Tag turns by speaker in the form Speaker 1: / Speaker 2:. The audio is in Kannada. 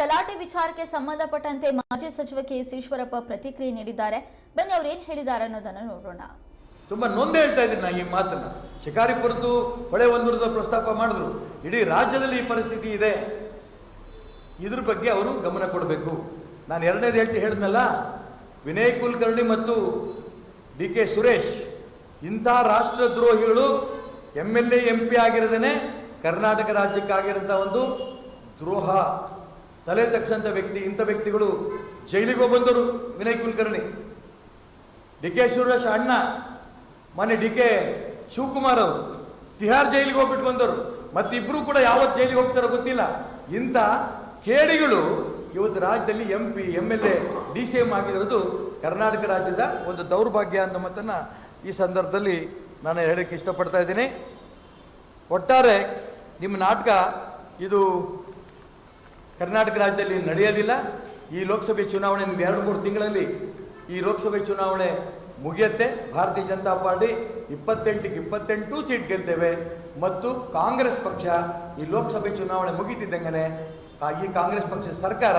Speaker 1: ಗಲಾಟೆ ವಿಚಾರಕ್ಕೆ ಸಂಬಂಧಪಟ್ಟಂತೆ ಮಾಜಿ ಸಚಿವ ಕೆ ಎಸ್ ಈಶ್ವರಪ್ಪ ಪ್ರತಿಕ್ರಿಯೆ ನೀಡಿದ್ದಾರೆ. ಬನ್ನಿ ಅವ್ರು ಏನ್ ಹೇಳಿದ್ದಾರೆ ಅನ್ನೋದನ್ನ ನೋಡೋಣ.
Speaker 2: ತುಂಬಾ ನೊಂದೇ ಹೇಳ್ತಾ ಇದ್ದೀನಿ ನಾನು ಈ ಮಾತನ್ನು. ಶಿಕಾರಿಪುರದ್ದು ಹೊಳೆ ಒಂದೂರದ ಪ್ರಸ್ತಾಪ ಮಾಡಿದ್ರು. ಇಡೀ ರಾಜ್ಯದಲ್ಲಿ ಈ ಪರಿಸ್ಥಿತಿ ಇದೆ. ಇದ್ರ ಬಗ್ಗೆ ಅವರು ಗಮನ ಕೊಡಬೇಕು. ನಾನು ಎರಡನೇದು ಹೇಳ್ತಿ ಹೇಳಿದ್ನಲ್ಲ, ವಿನಯ್ ಕುಲಕರ್ಣಿ ಮತ್ತು ಡಿ ಕೆ ಸುರೇಶ್, ಇಂಥ ರಾಷ್ಟ್ರದ್ರೋಹಿಗಳು M L A, M P ಆಗಿರದೇನೆ Karnataka ರಾಜ್ಯಕ್ಕಾಗಿರೋಂಥ ಒಂದು ದ್ರೋಹ. ತಲೆ ತಗ್ಸಂಥ ವ್ಯಕ್ತಿ, ಇಂಥ ವ್ಯಕ್ತಿಗಳು ಜೈಲಿಗೆ ಬಂದರು ವಿನಯ್ ಕುಲಕರ್ಣಿ. ಡಿ ಕೆ ಶಿವರಾಜ್ ಅಣ್ಣ, ಮೊನ್ನೆ ಡಿ ಕೆ ಶಿವಕುಮಾರ್ ಅವರು ತಿಹಾರ್ ಜೈಲಿಗೆ ಹೋಗ್ಬಿಟ್ಟು ಬಂದರು. ಮತ್ತಿಬ್ಬರು ಕೂಡ ಯಾವತ್ತು ಜೈಲಿಗೆ ಹೋಗ್ತಾರೋ ಗೊತ್ತಿಲ್ಲ. ಇಂಥ ಕೇಡಿಗಳು ಇವತ್ತು ರಾಜ್ಯದಲ್ಲಿ M P M L A D C M ಆಗಿರೋದು ಕರ್ನಾಟಕ ರಾಜ್ಯದ ಒಂದು ದೌರ್ಭಾಗ್ಯ ಅನ್ನೋ ಮಾತನ್ನು ಈ ಸಂದರ್ಭದಲ್ಲಿ ನಾನು ಹೇಳಕ್ಕೆ ಇಷ್ಟಪಡ್ತಾ ಇದ್ದೀನಿ. ಒಟ್ಟಾರೆ ನಿಮ್ಮ ನಾಟಕ ಇದು ಕರ್ನಾಟಕ ರಾಜ್ಯದಲ್ಲಿ ನಡೆಯೋದಿಲ್ಲ. ಈ ಲೋಕಸಭೆ ಚುನಾವಣೆ ಎರಡು, ಮೂರು ತಿಂಗಳಲ್ಲಿ ಈ ಲೋಕಸಭೆ ಚುನಾವಣೆ ಮುಗಿಯುತ್ತೆ. ಭಾರತೀಯ ಜನತಾ ಪಾರ್ಟಿ ಇಪ್ಪತ್ತೆಂಟಿಗೆ ಇಪ್ಪತ್ತೆಂಟು ಸೀಟ್ ಗೆಲ್ತೇವೆ. ಮತ್ತು ಕಾಂಗ್ರೆಸ್ ಪಕ್ಷ ಈ ಲೋಕಸಭೆ ಚುನಾವಣೆ ಮುಗಿತಿದ್ದಂಗೆ ಈ ಕಾಂಗ್ರೆಸ್ ಪಕ್ಷದ ಸರ್ಕಾರ